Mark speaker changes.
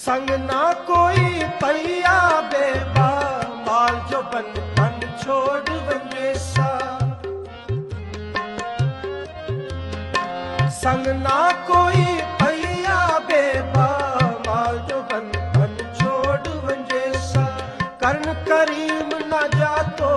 Speaker 1: संग ना कोई पहिया बेबा माल जो बन बन छोड़ वञे सा संग ना कोई पहिया बेबा माल जो बन बन छोड़ वञे सा करण करीम न जातो